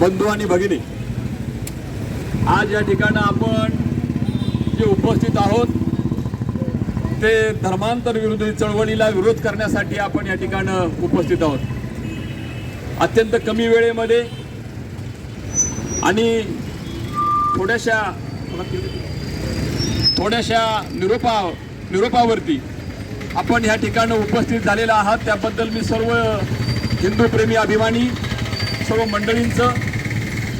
बंधू आणि भगिनी आज या ठिकाणी आपण जे उपस्थित आहोत ते धर्मांतर विरोधी चळवळीला विरोध करण्यासाठी आपण या ठिकाणं उपस्थित आहोत. अत्यंत कमी वेळेमध्ये आणि थोड्याशा थोड्याशा निरोपा निरोपावरती आपण ह्या ठिकाणं उपस्थित झालेला आहात. त्याबद्दल मी सर्व हिंदू प्रेमी अभिमानी सर्व मंडळींचं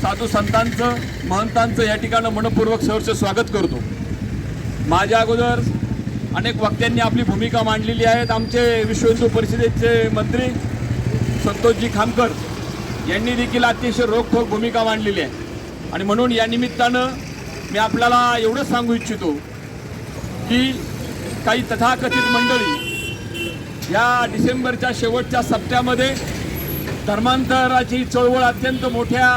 साधू संतांचं महंतांचं या ठिकाणं मनपूर्वक सहर्ष स्वागत करतो. माझ्या अगोदर अनेक वक्त्यांनी आपली भूमिका मांडलेली आहेत. आमचे विश्व हिंदू परिषदेचे मंत्री संतोषजी खामकर यांनी देखील अतिशय रोखोक भूमिका मांडलेली आहे. आणि म्हणून या निमित्तानं मी आपल्याला एवढंच सांगू इच्छितो की काही तथाकथित मंडळी या डिसेंबरच्या शेवटच्या सप्त्यामध्ये धर्मांतराची चळवळ अत्यंत मोठ्या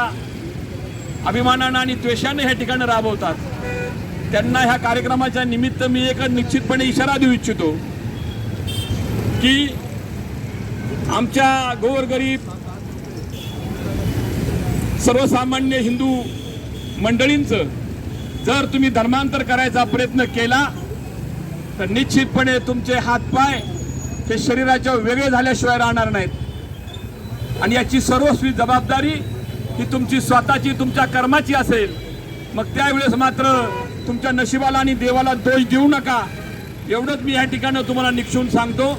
अभिमानानं आणि त्वेषानं ह्या ठिकाणी राबवतात. त्यांना ह्या कार्यक्रमाच्या निमित्त मी एक निश्चितपणे इशारा देऊ इच्छितो की आमच्या गोरगरीब सर्वसामान्य हिंदू मंडळींचं जर तुम्ही धर्मांतर करायचा प्रयत्न केला तर निश्चितपणे तुमचे हातपाय हे शरीराच्या वेगळे झाल्याशिवाय राहणार नाहीत. आणि याची सर्वस्वी जबाबदारी ही तुमची स्वतःची तुमच्या कर्माची असेल. मग त्यावेळेस मात्र तुमच्या नशिबाला आणि देवाला दोष देऊ नका. एवढंच मी या ठिकाणी तुम्हाला निक्षून सांगतो.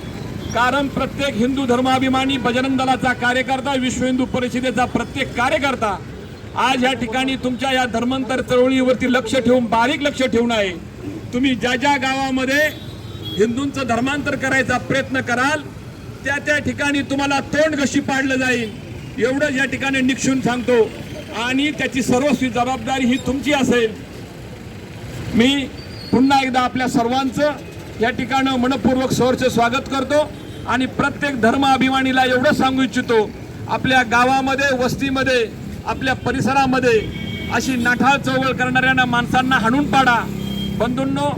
कारण प्रत्येक हिंदू धर्माभिमानी बजरंग दलाचा कार्यकर्ता विश्व हिंदू परिषदेचा प्रत्येक कार्यकर्ता आज या ठिकाणी तुमच्या या धर्मांतर चळवळीवरती लक्ष ठेवून बारीक लक्ष ठेवून आहे. तुम्ही ज्या ज्या गावामध्ये हिंदूंचं धर्मांतर करायचा प्रयत्न कराल त्या त्या ठिकाणी तुम्हाला तोंड कशी पाडलं जाईल एवढंच या ठिकाणी निक्षून सांगतो. आणि त्याची सर्वस्वी जबाबदारी ही तुमची असेल. मी पुन्हा एकदा आपल्या सर्वांचं या ठिकाणं मनपूर्वक सहर्ष स्वागत करतो आणि प्रत्येक धर्म अभिमानीला एवढं सांगू इच्छितो आपल्या गावामध्ये वस्तीमध्ये आपल्या परिसरामध्ये अशी नाठाळ चळवळ करणाऱ्यांना माणसांना हाणून पाडा. बंधूंनो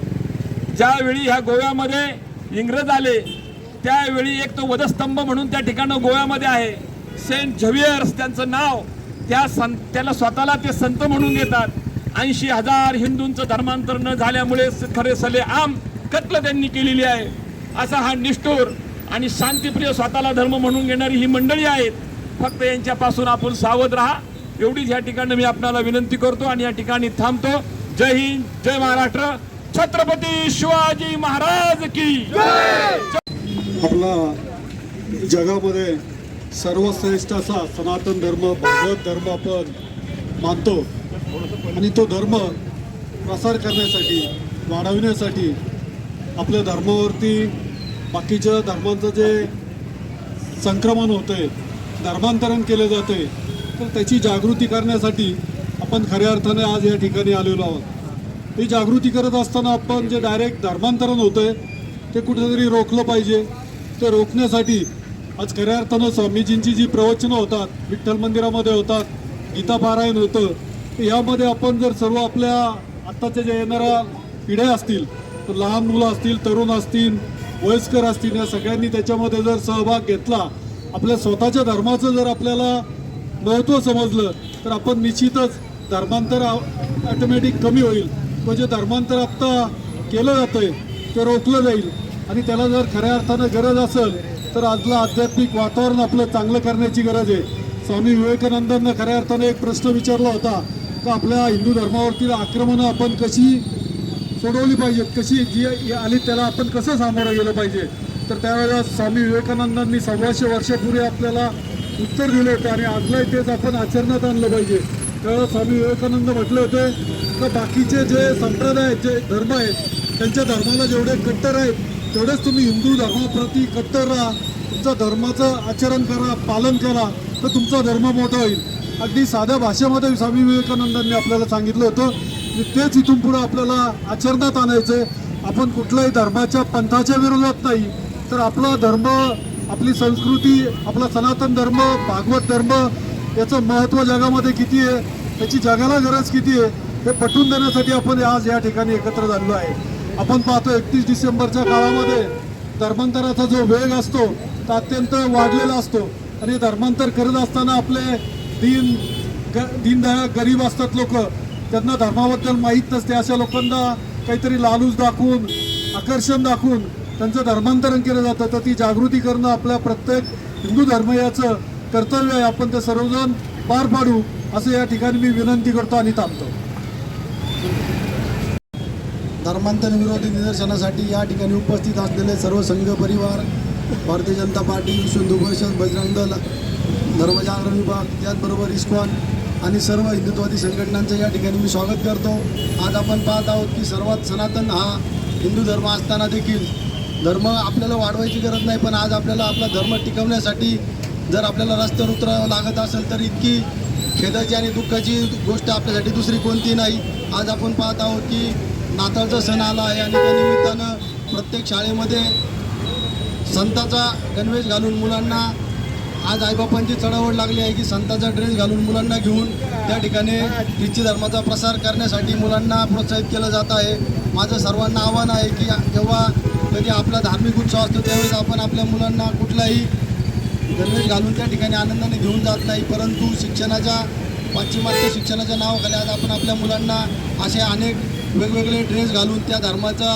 ज्यावेळी ह्या गोव्यामध्ये इंग्रज आले त्यावेळी एक तो वधस्तंभ म्हणून त्या ठिकाणं गोव्यामध्ये आहे. सेंट झवियर्स त्यांचं नाव त्या सं त्याला स्वतःला ते संत म्हणून घेतात. ऐंशी हजार हिंदूंचं धर्मांतर न झाल्यामुळे खरे सले आम कत्ल त्यांनी केलेली आहे. असा हा निष्ठूर आणि शांतीप्रिय स्वतःला धर्म म्हणून घेणारी ही मंडळी आहेत. फक्त यांच्यापासून आपण सावध राहा. एवढीच या ठिकाणी मी आपणाला विनंती करतो आणि या ठिकाणी थांबतो. जय हिंद जय महाराष्ट्र. छत्रपती शिवाजी महाराज की आपला जगामध्ये सर्वश्रेष्ठ असा सनातन धर्म भागवत धर्म आपण मानतो. आणि तो धर्म प्रसार करण्यासाठी वाढविण्यासाठी आपल्या धर्मावरती बाकीच्या धर्मांचं जे संक्रमण होते धर्मांतरण केले जाते तर त्याची जागृती करण्यासाठी आपण खऱ्या अर्थाने आज या ठिकाणी आलेलो आहोत. ही जागृती करत असताना आपण जे डायरेक्ट धर्मांतरण होतं ते कुठेतरी रोखलं पाहिजे. ते रोखण्यासाठी आज खऱ्या अर्थानं स्वामीजींची जी प्रवचनं होतात विठ्ठल मंदिरामध्ये होतात गीता पारायण होतं तर यामध्ये आपण जर सर्व आपल्या आत्ताच्या ज्या येणाऱ्या पिढ्या असतील तर लहान मुलं असतील तरुण असतील वयस्कर असतील या सगळ्यांनी त्याच्यामध्ये जर सहभाग घेतला आपल्या स्वतःच्या धर्माचं जर आपल्याला महत्त्व समजलं तर आपण निश्चितच धर्मांतर ऑटोमॅटिक कमी होईल. म्हणजे धर्मांतर आत्ता केलं जातंय ते रोखलं जाईल. आणि त्याला जर खऱ्या अर्थानं गरज असेल तर आजला आध्यात्मिक वातावरण आपलं चांगलं करण्याची गरज आहे. स्वामी विवेकानंदांना खऱ्या अर्थानं एक प्रश्न विचारला होता तर आपल्या हिंदू धर्मावरती आक्रमणं आपण कशी सोडवली पाहिजेत? कशी जी आली त्याला आपण कसं सामोरं गेलं पाहिजे? तर त्यावेळेला स्वामी विवेकानंदांनी सव्वाशे वर्षापूर्वी आपल्याला उत्तर दिले होते आणि आजलाही तेच आपण आचरणात आणलं पाहिजे. त्यावेळेला स्वामी विवेकानंद म्हटले होते का बाकीचे जे संप्रदाय आहेत जे धर्म आहेत त्यांच्या धर्माला जेवढे कट्टर आहेत तेवढेच तुम्ही हिंदू धर्माप्रती कट्टर राहा तुमच्या धर्माचं आचरण करा पालन करा तर तुमचा धर्म मोठा होईल. अगदी साध्या भाषेमध्ये स्वामी विवेकानंदांनी आपल्याला सांगितलं होतं की तेच इथून पुढे आपल्याला आचरणात आणायचं आपण कुठल्याही धर्माच्या पंथाच्या विरोधात नाही तर आपला धर्म आपली संस्कृती आपला सनातन धर्म भागवत धर्म याचं महत्त्व जगामध्ये किती आहे त्याची जगाला गरज किती आहे हे पटवून देण्यासाठी आपण आज या ठिकाणी एकत्र झालेलो आहे. आपण पाहतो एकतीस डिसेंबरच्या काळामध्ये धर्मांतराचा जो वेग असतो तो अत्यंत वाढलेला असतो. आणि धर्मांतर करत असताना आपले दीन ग दीनदया गरीब असतात लोक. त्यांना धर्माबद्दल माहीत नसते. अशा लोकांना काहीतरी लालूच दाखवून आकर्षण दाखवून त्यांचं धर्मांतरण केलं जातं. तर ती जागृती करणं आपल्या प्रत्येक हिंदू धर्मीयाचं कर्तव्य आहे. आपण ते सर्वजण पार पाडू असं या ठिकाणी मी विनंती करतो आणि थांबतो. धर्मांतर विरोधी निदर्शनासाठी या ठिकाणी उपस्थित असलेले सर्व संघ परिवार भारतीय जनता पार्टी विश्व हिंदू परिषद बजरंग दल धर्मजागरण विभाग त्याचबरोबर इस्कॉन आणि सर्व हिंदुत्वादी संघटनांचं या ठिकाणी मी स्वागत करतो. आज आपण पाहत आहोत की सर्वात सनातन हा हिंदू धर्म असताना देखील धर्म आपल्याला वाढवायची गरज नाही पण आज आपल्याला आपला धर्म टिकवण्यासाठी जर आपल्याला रस्त्यावर उतरावं लागत असेल तर इतकी खेदाची आणि दुःखाची गोष्ट आपल्यासाठी दुसरी कोणती नाही. आज आपण पाहत आहोत की नाताळचा सण आला आहे आणि त्या निमित्तानं प्रत्येक शाळेमध्ये संताचा गणवेश घालून मुलांना आज आईबापांची चढावड लागली आहे की संताचा ड्रेस घालून मुलांना घेऊन त्या ठिकाणी ख्रिस्ती धर्माचा प्रसार करण्यासाठी मुलांना प्रोत्साहित केलं जात आहे. माझं सर्वांना आव्हान आहे की जेव्हा कधी आपला धार्मिक उत्सव असतो त्यावेळेस आपण आपल्या मुलांना कुठलाही गणवेश घालून त्या ठिकाणी आनंदाने घेऊन जात नाही. परंतु शिक्षणाच्या पाश्चिमात्य शिक्षणाच्या नावाखाली आज आपण आपल्या मुलांना असे अनेक वेगवेगळे ड्रेस घालून त्या धर्माचा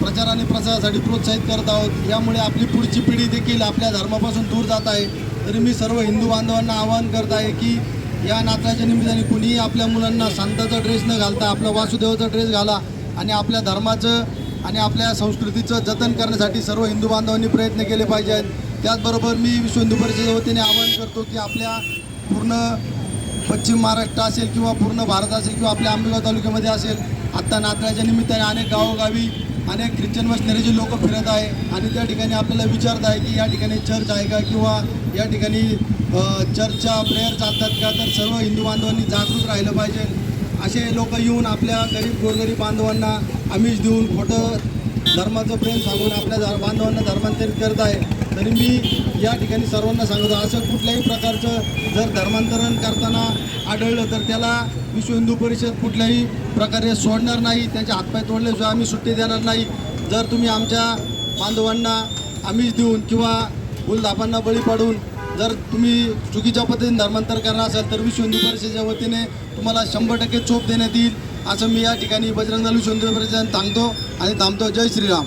प्रचार आणि प्रसारासाठी प्रोत्साहित करत आहोत. यामुळे आपली पुढची पिढी देखील आपल्या धर्मापासून दूर जात आहे. तरी मी सर्व हिंदू बांधवांना आवाहन करत आहे की या नाताळच्या निमित्ताने कुणीही आपल्या मुलांना संताचा ड्रेस न घालता आपला वासुदेवाचा ड्रेस घाला आणि आपल्या धर्माचं आणि आपल्या संस्कृतीचं जतन करण्यासाठी सर्व हिंदू बांधवांनी प्रयत्न केले पाहिजेत त्याचबरोबर मी विश्व हिंदू परिषदेच्या वतीने आवाहन करतो की आपल्या पूर्ण पश्चिम महाराष्ट्र असेल किंवा पूर्ण भारत असेल किंवा आपल्या आंबेगाव तालुक्यामध्ये असेल आत्ता नाताळच्या निमित्ताने अनेक गावोगावी अनेक ख्रिश्चन वसणाऱ्याचे लोक फिरत आहे आणि त्या ठिकाणी आपल्याला विचारत आहे की या ठिकाणी चर्च आहे का किंवा या ठिकाणी चर्चच्या प्रेयर चालतात का तर सर्व हिंदू बांधवांनी जागरूक राहिलं पाहिजे. असे लोक येऊन आपल्या गरीब गोरगरीब बांधवांना आमिष देऊन खोटं धर्माचं प्रेम सांगून आपल्या बांधवांना धर्मांतरित करत आहे. तरी मी या ठिकाणी सर्वांना सांगतो असं कुठल्याही प्रकारचं जर धर्मांतरण करताना आढळलं तर त्याला विश्व हिंदू परिषद कुठल्याही प्रकारे सोडणार नाही त्यांचे हातपाय तोडल्याशिवाय आम्ही सुट्टी देणार नाही. जर तुम्ही आमच्या बांधवांना आमिष देऊन किंवा गुलदाबांना बळी पाडून जर तुम्ही चुकीच्या पद्धतीने धर्मांतर करणार असाल तर विश्व हिंदू परिषदेच्या वतीने तुम्हाला शंभर टक्के चोप देण्यात येईल असं मी या ठिकाणी बजरंग दल विश्व हिंदू परिषदेने थांबतो आणि थांबतो. जय श्रीराम.